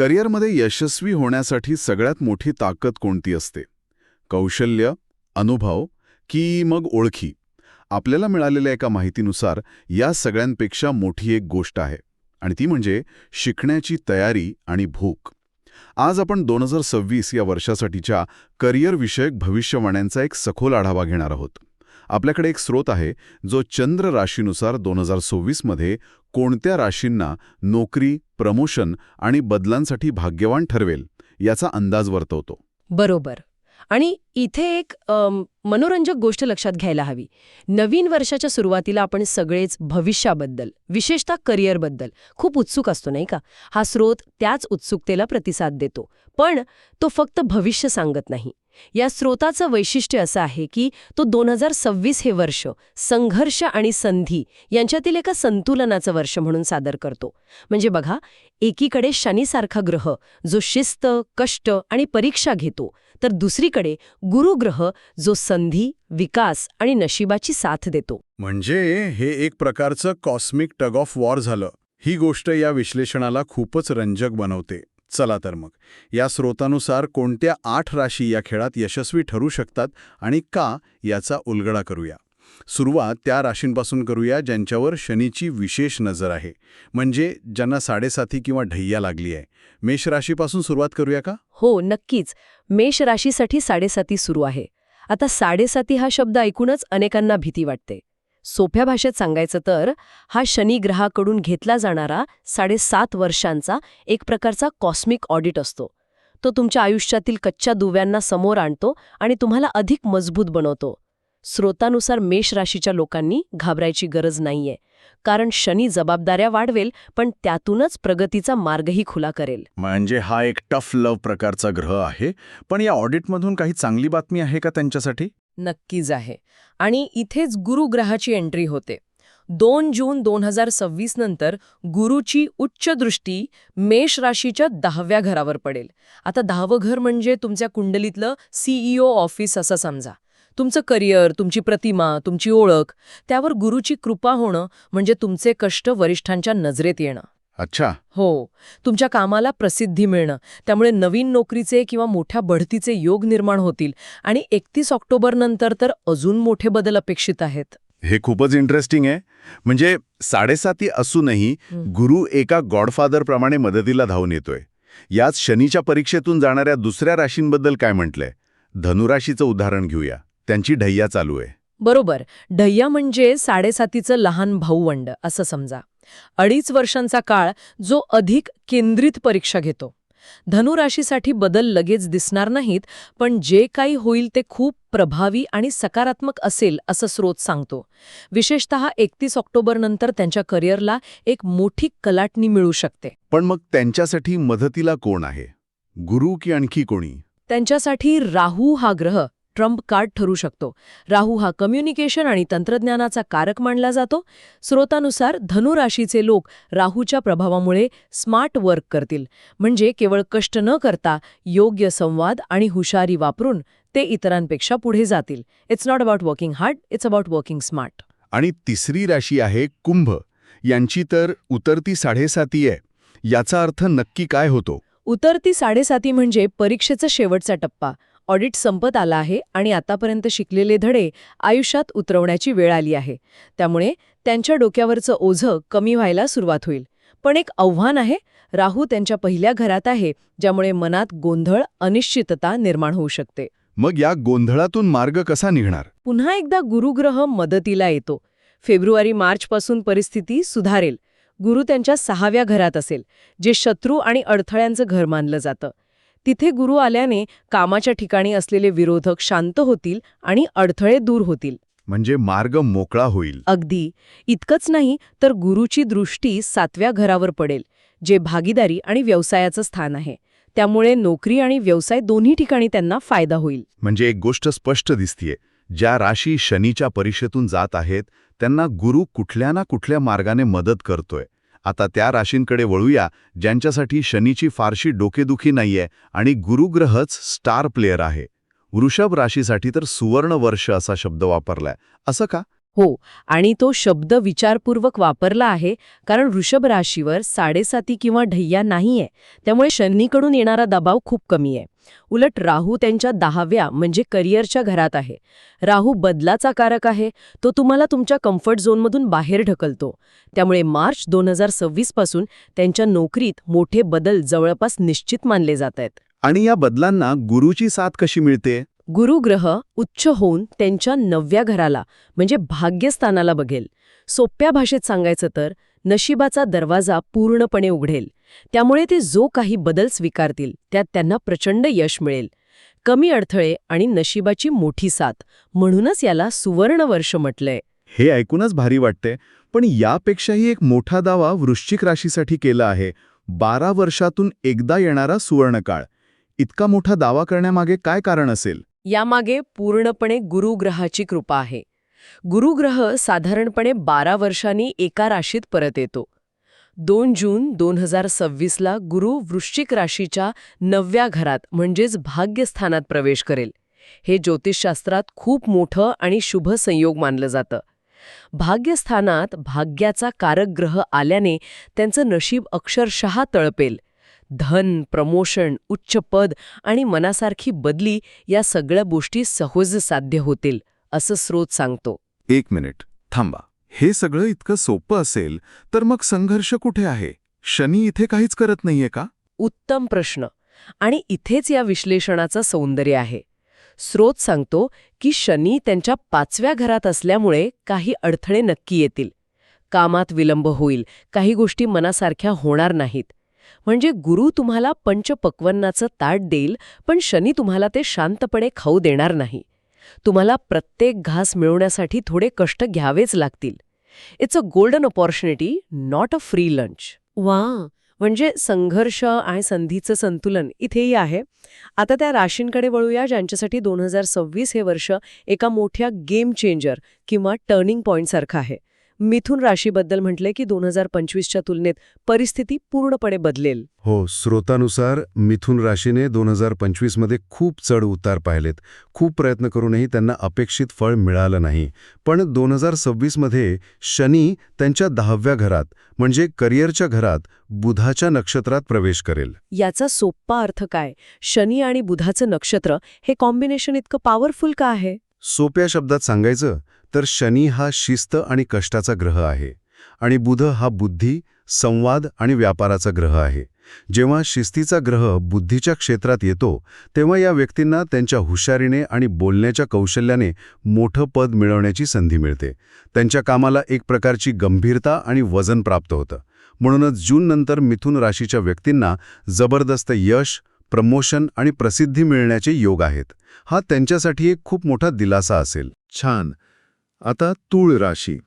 करिअरमध्ये यशस्वी होण्यासाठी सगळ्यात मोठी ताकद कोणती असते? कौशल्य अनुभव की मग ओळखी? आपल्याला मिळालेल्या एका माहितीनुसार या सगळ्यांपेक्षा मोठी एक गोष्ट आहे आणि ती म्हणजे शिकण्याची तयारी आणि भूक. आज आपण दोन हजार सव्वीस या वर्षासाठीच्या करिअरविषयक भविष्यवाण्यांचा एक सखोल आढावा घेणार आहोत. आपल्याकडे एक स्रोत आहे जो चंद्र राशीनुसार दोन हजार सव्वीसमध्ये कोणत्या राशींना नोकरी प्रमोशन आणि बदलांसाठी भाग्यवान ठरवेल याचा अंदाज वर्तवतो. बरोबर. आणि इथे एक अम, मनोरंजक गोष्ट लक्षात घ्यायला हवी. नवीन वर्षाच्या सुरुवातीला आपण सगळेच भविष्याबद्दल विशेषतः करिअरबद्दल खूप उत्सुक असतो नाही का? हा स्रोत त्याच उत्सुकतेला प्रतिसाद देतो. पण तो फक्त भविष्य सांगत नाही. या स्रोताचं वैशिष्ट्य असं आहे की तो दोन हजार सव्वीस हे वर्ष संघर्ष आणि संधी यांच्यातील एका संतुलनाचं वर्ष म्हणून सादर करतो. म्हणजे बघा एकीकडे शनीसारखा ग्रह जो शिस्त कष्ट आणि परीक्षा घेतो तर दुसरीकडे गुरुग्रह जो संधी विकास आणि नशिबाची साथ देतो. म्हणजे हे एक प्रकारचं कॉस्मिक टग ऑफ वॉर झालं. ही गोष्ट या विश्लेषणाला खूपच रंजक बनवते. चला तर मग. या स्रोतानुसार कोणत्या आठ राशी या खेळात यशस्वी ठरू शकतात आणि का याचा उलगडा करूया? सुरुवात त्या राशींपासून करूया ज्यांच्यावर शनीची विशेष नजर आहे. म्हणजे ज्यांना साडेसाती किंवा ढय्या लागली आहे. मेष राशीपासून सुरुवात करूया का? हो नक्कीच. मेष राशीसाठी साडेसाती सुरू आहे. आता साडेसाती हा शब्द ऐकूनच अनेकांना भीती वाटते. सोप्या भाषेत सांगायचं तर हा शनी ग्रहाकडून घेतला जाणारा साडेसात वर्षांचा एक प्रकारचा कॉस्मिक ऑडिट असतो. तो तुमच्या आयुष्यातील कच्च्या दुव्यांना समोर आणतो आणि तुम्हाला अधिक मजबूत बनवतो. स्रोतानुसार मेष राशीच्या लोकांनी घाबरायची गरज नाहीये. कारण शनी जबाबदाऱ्या वाढवेल पण त्यातूनच प्रगतीचा मार्गही खुला करेल. म्हणजे हा एक टफ लव प्रकारचा ग्रह आहे पण या ऑडिटमधून काही चांगली बातमी आहे का त्यांच्यासाठी? नक्कीच आहे. आणि इथेच गुरुग्रहाची एंट्री होते. दोन जून दोन हजार सव्वीस नंतर गुरुची उच्च दृष्टी मेष राशीच्या दहाव्या घरावर पडेल. आता दहावं घर म्हणजे तुमच्या कुंडलीतलं सीईओ ऑफिस असं समजा. तुमचं करिअर तुमची प्रतिमा तुमची ओळख त्यावर गुरुची कृपा होणं म्हणजे तुमचे कष्ट वरिष्ठांच्या नजरेत येणं. अच्छा. हो. तुमच्या कामाला प्रसिद्धी मिळणं त्यामुळे नवीन नोकरीचे किंवा मोठ्या बढतीचे योग निर्माण होतील आणि एकतीस ऑक्टोबर नंतर तर अजून मोठे बदल अपेक्षित आहेत. हे खूपच इंटरेस्टिंग आहे. म्हणजे साडेसाती असूनही. गुरु एका गॉडफादरप्रमाणे मदतीला धावून येतोय. याच शनीच्या परीक्षेतून जाणाऱ्या दुसऱ्या राशींबद्दल काय म्हटलंय? धनुराशीचं उदाहरण घेऊया. त्यांची ढय्या चालू आहे. बरोबर. ढय्या म्हणजे साडेसातीचं लहान भाऊवंड असं समजा. अडीच वर्षांचा काळ जो अधिक केंद्रित परीक्षा घेतो. धनुराशीसाठी बदल लगेच दिसणार नाहीत पण जे काही होईल ते खूप प्रभावी आणि सकारात्मक असेल असं स्रोत सांगतो. विशेषत एकतीस ऑक्टोबरनंतर त्यांच्या करिअरला एक मोठी कलाटणी मिळू शकते. पण मग त्यांच्यासाठी मदतीला कोण आहे? गुरु की आणखी कोणी? त्यांच्यासाठी राहू हा ग्रह ट्रम्प कार्ड ठरू शकतो. राहू हा कम्युनिकेशन आणि तंत्रज्ञानाचा कारक मानला जातो. स्रोतानुसार धनुराशीचे लोक राहूच्या प्रभावामुळे स्मार्ट वर्क करतील. म्हणजे केवळ कष्ट न करता योग्य संवाद आणि हुशारी वापरून ते इतरांपेक्षा पुढे जातील. It's not about working hard it's about working smart आणि तिसरी राशी आहे कुंभ. यांची तर उतरती साडेसाती आहे. याचा अर्थ नक्की काय होतो? उतरती साडेसाती म्हणजे परीक्षेचा शेवटचा टप्पा. ऑडिट संपत आला आहे आणि आतापर्यंत शिकलेले धडे आयुष्यात उतरवण्याची वेळ आली आहे. त्यामुळे त्यांच्या डोक्यावरचं ओझं कमी व्हायला सुरुवात होईल. पण एक आव्हान आहे राहू त्यांच्या पहिल्या घरात आहे ज्यामुळे मनात गोंधळ अनिश्चितता निर्माण होऊ शकते. मग या गोंधळातून मार्ग कसा निघणार? पुन्हा एकदा गुरुग्रह मदतीला येतो. फेब्रुवारी मार्चपासून परिस्थिती सुधारेल. गुरु त्यांच्या सहाव्या घरात असेल जे शत्रू आणि अडथळ्यांचं घर मानलं जातं. तिथे गुरु आल्याने कामाच्या ठिकाणी असलेले विरोधक शांत होतील आणि अडथळे दूर होतील. म्हणजे मार्ग मोकळा होईल. अगदी. इतकंच नाही तर गुरुची दृष्टी सातव्या घरावर पडेल जे भागीदारी आणि व्यवसायाचं स्थान आहे. त्यामुळे नोकरी आणि व्यवसाय दोन्ही ठिकाणी त्यांना फायदा होईल. म्हणजे एक गोष्ट स्पष्ट दिसतीये. ज्या राशी शनीच्या परीक्षेतून जात आहेत त्यांना गुरु कुठल्या ना कुठल्या मार्गाने मदत करतोय. आता त्या राशींकडे वळूया ज्यांच्यासाठी शनीची फारशी डोकेदुखी नाहीये आणि गुरुग्रहच स्टार प्लेअर आहे. वृषभ राशीसाठी तर सुवर्ण वर्ष असा शब्द वापरलाय. असं का? हो आणि तो शब्द विचारपूर्वक वापरला आहे कारण वृषभ राशीवर साडेसाती किंवा ढय्या नाहीये त्यामुळे शनीकडून येणारा दबाव खूप कमी आहे. उलट राहू त्यांच्या दहाव्या म्हणजे करिअरच्या घरात आहे. राहू बदलाचा कारक आहे तो तुम्हाला तुमच्या कम्फर्ट झोनमधून बाहेर ढकलतो. त्यामुळे मार्च दोन हजार सव्वीसपासून त्यांच्या नोकरीत मोठे बदल जवळपास निश्चित मानले जात आहेत. आणि या बदलांना गुरुची साथ कशी मिळते? गुरुग्रह उच्च होऊन त्यांच्या नवव्या घराला म्हणजे भाग्यस्थानाला बघेल. सोप्या भाषेत सांगायचं तर नशिबाचा दरवाजा पूर्णपणे उघडेल. त्यामुळे ते जो काही बदल स्वीकारतील त्यात त्यांना प्रचंड यश मिळेल. कमी अडथळे आणि नशिबाची मोठी साथ म्हणूनच याला सुवर्ण वर्ष म्हटलंय. हे ऐकूनच भारी वाटते पण यापेक्षाही एक मोठा दावा वृश्चिक राशीसाठी केला आहे. बारा वर्षातून एकदा येणारा सुवर्णकाळ इतका मोठा दावा करण्यामागे काय कारण असेल? यामागे पूर्णपणे गुरुग्रहाची कृपा आहे. गुरुग्रह साधारणपणे बारा वर्षांनी एका राशीत परत येतो. दोन जून दोन हजार सव्वीसला गुरु वृश्चिक राशीच्या नवव्या घरात म्हणजेच भाग्यस्थानात प्रवेश करेल. हे ज्योतिषशास्त्रात खूप मोठं आणि शुभ संयोग मानलं जातं. भाग्यस्थानात भाग्याचा कारक ग्रह आल्याने त्यांचं नशीब अक्षरशः तळपेल. धन प्रमोशन उच्च पद आणि मनासारखी बदली या सगळ्या गोष्टी सहज साध्य होतील असं स्रोत सांगतो. एक मिनिट थांबा. हे सगळं इतकं सोपं असेल तर मग संघर्ष कुठे आहे? शनी इथे काहीच करत नाहीये का? उत्तम प्रश्न. आणि इथेच या विश्लेषणाचं सौंदर्य आहे. स्रोत सांगतो की शनी त्यांच्या पाचव्या घरात असल्यामुळे काही अडथळे नक्की येतील. कामात विलंब होईल काही गोष्टी मनासारख्या होणार नाहीत. म्हणजे गुरु तुम्हाला पंचपक्वन्नाचं ताट देईल पण शनी तुम्हाला ते शांतपणे खाऊ देणार नाही. तुम्हाला प्रत्येक घास मिळवण्यासाठी थोडे कष्ट घ्यावेच लागतील. It's a golden opportunity not a free lunch वा म्हणजे संघर्ष आणि संधीचं संतुलन इथेही आहे. आता त्या राशींकडे वळूया ज्यांच्यासाठी दोन हजार सव्वीस हे वर्ष एका मोठ्या गेम चेंजर किंवा टर्निंग पॉईंटसारखं आहे. मिथुन राशीबद्दल म्हटले की दोन हजार पंचवीसच्या तुलनेत परिस्थिती पूर्णपणे बदलेल. हो स्रोतानुसार मिथुन राशीने दोन हजार पंचवीसमध्ये खूप चढ उतार पाहिलेत. खूप प्रयत्न करूनही त्यांना अपेक्षित फळ मिळालं नाही. पण दोन हजार सव्वीसमध्ये शनी त्यांच्या दहाव्या घरात म्हणजे करिअरच्या घरात बुधाच्या नक्षत्रात प्रवेश करेल. याचा सोप्पा अर्थ काय? शनी आणि बुधाचं नक्षत्र हे कॉम्बिनेशन इतकं पॉवरफुल का आहे? सोप्या शब्दात सांगायचं तर शनी हा शिस्त आणि कष्टाचा ग्रह आहे आणि बुध हा बुद्धी संवाद आणि व्यापाराचा ग्रह आहे. जेव्हा शिस्तीचा ग्रह बुद्धीच्या क्षेत्रात येतो तेव्हा या व्यक्तींना त्यांच्या हुशारीने आणि बोलण्याच्या कौशल्याने मोठं पद मिळवण्याची संधी मिळते. त्यांच्या कामाला एक प्रकारची गंभीरता आणि वजन प्राप्त होतं. म्हणूनच जूननंतर मिथुन राशीच्या व्यक्तींना जबरदस्त यश प्रमोशन आणि प्रसिद्धी मिळण्याचे योग आहेत. हा त्यांच्यासाठी एक खूप मोठा दिलासा असेल. छान. आता तूळ राशी.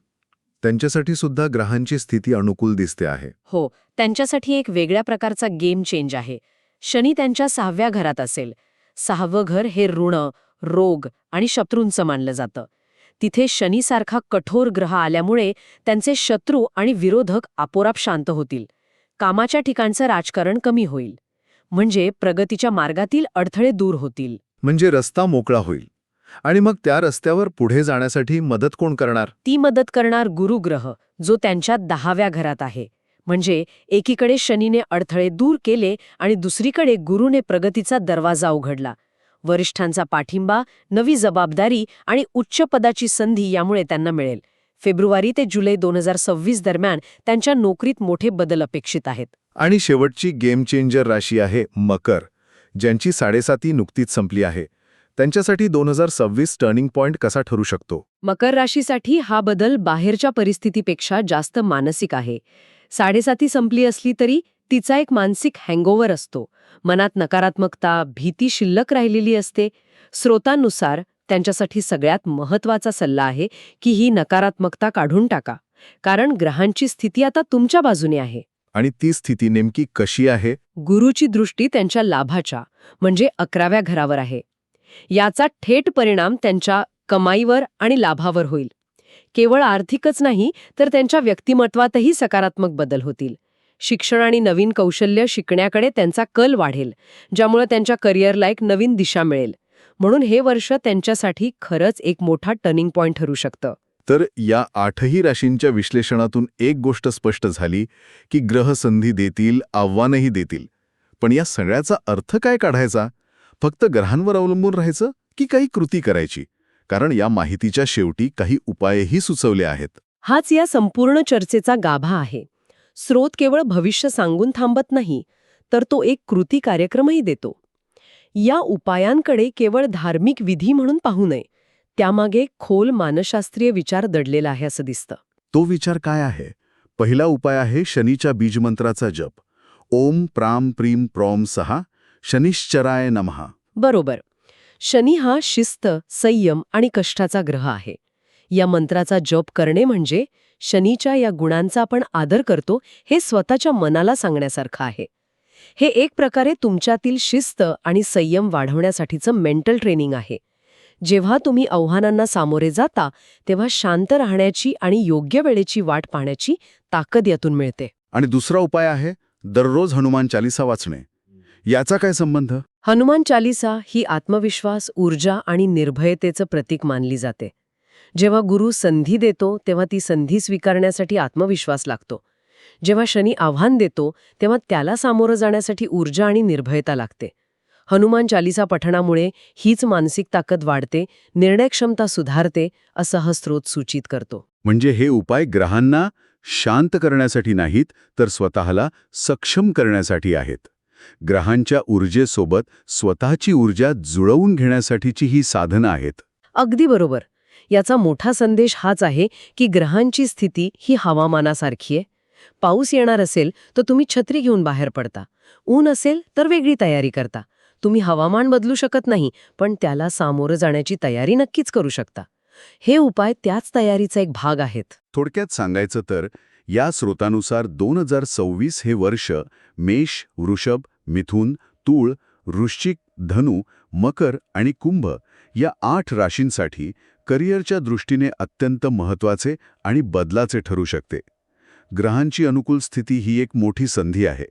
त्यांच्यासाठी सुद्धा ग्रहांची स्थिती अनुकूल दिसते आहे. हो त्यांच्यासाठी एक वेगळ्या प्रकारचा गेम चेंज आहे. शनी त्यांच्या सहाव्या घरात असेल. सहावं घर हे ऋण रोग आणि शत्रूंचं मानलं जातं. तिथे शनीसारखा कठोर ग्रह आल्यामुळे त्यांचे शत्रू आणि विरोधक आपोराप शांत होतील. कामाच्या ठिकाणचं राजकारण कमी होईल. म्हणजे प्रगतीच्या मार्गातील अडथळे दूर होतील. म्हणजे रस्ता मोकळा होईल. आणि मग त्या रस्त्यावर पुढे जाण्यासाठी मदत कोण करणार? ती मदत करणार गुरुग्रह जो त्यांच्या दहाव्या घरात आहे. म्हणजे एकीकडे शनीने अडथळे दूर केले आणि दुसरीकडे गुरुने प्रगतीचा दरवाजा उघडला. वरिष्ठांचा पाठिंबा नवी जबाबदारी आणि उच्च पदाची संधी यामुळे त्यांना मिळेल. फेब्रुवारी ते जुलै दोन हजार सव्वीस दरम्यान त्यांच्या नोकरीत मोठे बदल अपेक्षित आहेत. आणि शेवटची गेम चेंजर राशी आहे मकर ज्यांची साडेसाती नुकतीच संपली आहे. त्यांच्यासाठी दोन हजार सव्वीस टर्निंग पॉइंट कसा ठरू शकतो? मकर राशीसाठी हा बदल बाहेरच्या परिस्थितीपेक्षा जास्त मानसिक आहे. साडेसाती संपली असली तरी तिचा एक मानसिक हँगओव्हर असतो. मनात नकारात्मकता भीती शिल्लक राहिलेली असते. स्रोतांनुसार त्यांच्यासाठी सगळ्यात महत्त्वाचा सल्ला आहे की ही नकारात्मकता काढून टाका. कारण ग्रहांची स्थिती आता तुमच्या बाजूने आहे. आणि ती स्थिती नेमकी कशी आहे? गुरुची दृष्टी त्यांच्या लाभाच्या म्हणजे अकराव्या घरावर आहे. याचा थेट परिणाम त्यांच्या कमाईवर आणि लाभावर होईल. केवळ आर्थिकच नाही तर त्यांच्या व्यक्तिमत्वातही सकारात्मक बदल होतील. शिक्षण आणि नवीन कौशल्य शिकण्याकडे त्यांचा कल वाढेल ज्यामुळे त्यांच्या करिअरला एक नवीन दिशा मिळेल. म्हणून हे वर्ष त्यांच्यासाठी खरंच एक मोठा टर्निंग पॉइंट ठरू शकतं. तर या आठही राशींच्या विश्लेषणातून एक गोष्ट स्पष्ट झाली की ग्रह संधी देतील आव्हानही देतील. पण या सगळ्याचा अर्थ काय काढायचा? फक्त ग्रहांवर अवलंबून राहायचं की काही कृती करायची? कारण या माहितीच्या शेवटी काही उपायही सुचवले आहेत. हाच या संपूर्ण चर्चेचा गाभा आहे. स्रोत केवळ भविष्य सांगून थांबत नाही तर तो एक कृती कार्यक्रमही देतो. या उपायांकडे केवळ धार्मिक विधी म्हणून पाहू नये त्यामागे खोल मानसशास्त्रीय विचार दडलेला आहे असं दिसतं. तो विचार काय आहे? पहिला उपाय आहे शनीच्या बीजमंत्राचा जप. ओम प्राम प्रीम प्रॉम सहा शनिश्चराय नमहा. बरोबर. शनी हा शिस्त संयम आणि कष्टाचा ग्रह आहे. या मंत्राचा जप करणे म्हणजे शनीच्या या गुणांचा आपण आदर करतो हे स्वतःच्या मनाला सांगण्यासारखं आहे. हे एक प्रकारे तुमच्यातील शिस्त आणि संयम वाढवण्यासाठीचं मेंटल ट्रेनिंग आहे. जेव्हा तुम्ही आव्हानांना सामोरे जाता तेव्हा शांत राहण्याची आणि योग्य वेळेची वाट पाहण्याची ताकद यातून मिळते. आणि दुसरा उपाय आहे दररोज हनुमान चालिसा वाचणे. याचा काय संबंध? हनुमान चालिसा ही आत्मविश्वास ऊर्जा आणि निर्भयतेचं प्रतीक मानली जाते. जेव्हा गुरु संधी देतो तेव्हा ती संधी स्वीकारण्यासाठी आत्मविश्वास लागतो. जेव्हा शनी आव्हान देतो तेव्हा त्याला सामोरं जाण्यासाठी ऊर्जा आणि निर्भयता लागते. हनुमान चालिसा पठणामुळे हीच मानसिक ताकद वाढते निर्णयक्षमता सुधारते असं हा स्रोत सूचित करतो. म्हणजे हे उपाय ग्रहांना शांत करण्यासाठी नाहीत तर स्वतःला सक्षम करण्यासाठी आहेत. ग्रहांच्या ऊर्जेसोबत स्वतःची ऊर्जा जुळवून घेण्यासाठीची ही साधनं आहेत. अगदी बरोबर. याचा मोठा संदेश हाच आहे की ग्रहांची स्थिती ही हवामानासारखी आहे. पाऊस येणार असेल तर तुम्ही छत्री घेऊन बाहेर पडता. ऊन असेल तर वेगळी तयारी करता. तुम्ही हवामान बदलू शकत नाही पण त्याला सामोरं जाण्याची तयारी नक्कीच करू शकता. हे उपाय त्याच तयारीचा एक भाग आहेत. थोडक्यात सांगायचं तर या स्रोतानुसार दोन हजार सव्वीस हे वर्ष मेष वृषभ मिथुन तूळ वृश्चिक धनु मकर आणि कुंभ या आठ राशींसाठी करिअरच्या दृष्टीने अत्यंत महत्त्वाचे आणि बदलाचे ठरू शकते. ग्रहांची अनुकूल स्थिती ही एक मोठी संधी आहे.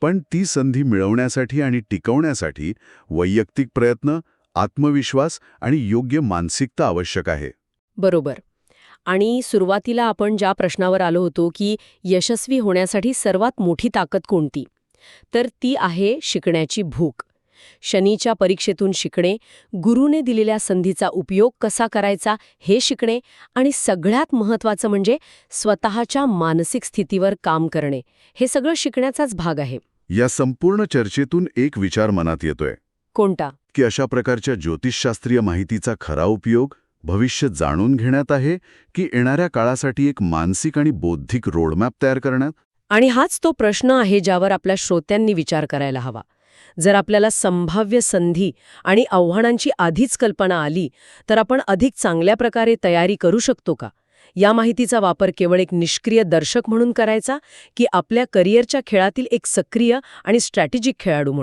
पण ती संधी मिळवण्यासाठी आणि टिकवण्यासाठी वैयक्तिक प्रयत्न आत्मविश्वास आणि योग्य मानसिकता आवश्यक आहे. बरोबर. आणि सुरुवातीला आपण ज्या प्रश्नावर आलो होतो की यशस्वी होण्यासाठी सर्वात मोठी ताकद कोणती? तर ती आहे शिकण्याची भूक. शनीच्या परीक्षेतून शिकणे गुरुने दिलेल्या संधीचा उपयोग कसा करायचा हे शिकणे आणि सगळ्यात महत्त्वाचं म्हणजे स्वतःच्या मानसिक स्थितीवर काम करणे. हे सगळं शिकण्याचाच भाग आहे. या संपूर्ण चर्चेतून एक विचार मनात येतोय. कोणता? की अशा प्रकारच्या ज्योतिषशास्त्रीय माहितीचा खरा उपयोग भविष्य जाणून घेण्यात आहे की येणाऱ्या काळासाठी एक मानसिक आणि बौद्धिक रोडमॅप तयार करण्यात? आणि हाच तो प्रश्न आहे ज्यावर आपल्या श्रोत्यांनी विचार करायला हवा. जर आपल्याला संभाव्य संधी आणि आव्हानांची आधीच कल्पना आली तर आपण अधिक चांगल्या प्रकारे तयारी करू शकतो का? या माहितीचा वापर केवळ एक निष्क्रिय दर्शक म्हणून करायचा की आपल्या करिअरच्या खेळातील एक सक्रिय आणि स्ट्रॅटेजिक खेळाडू म्हणून?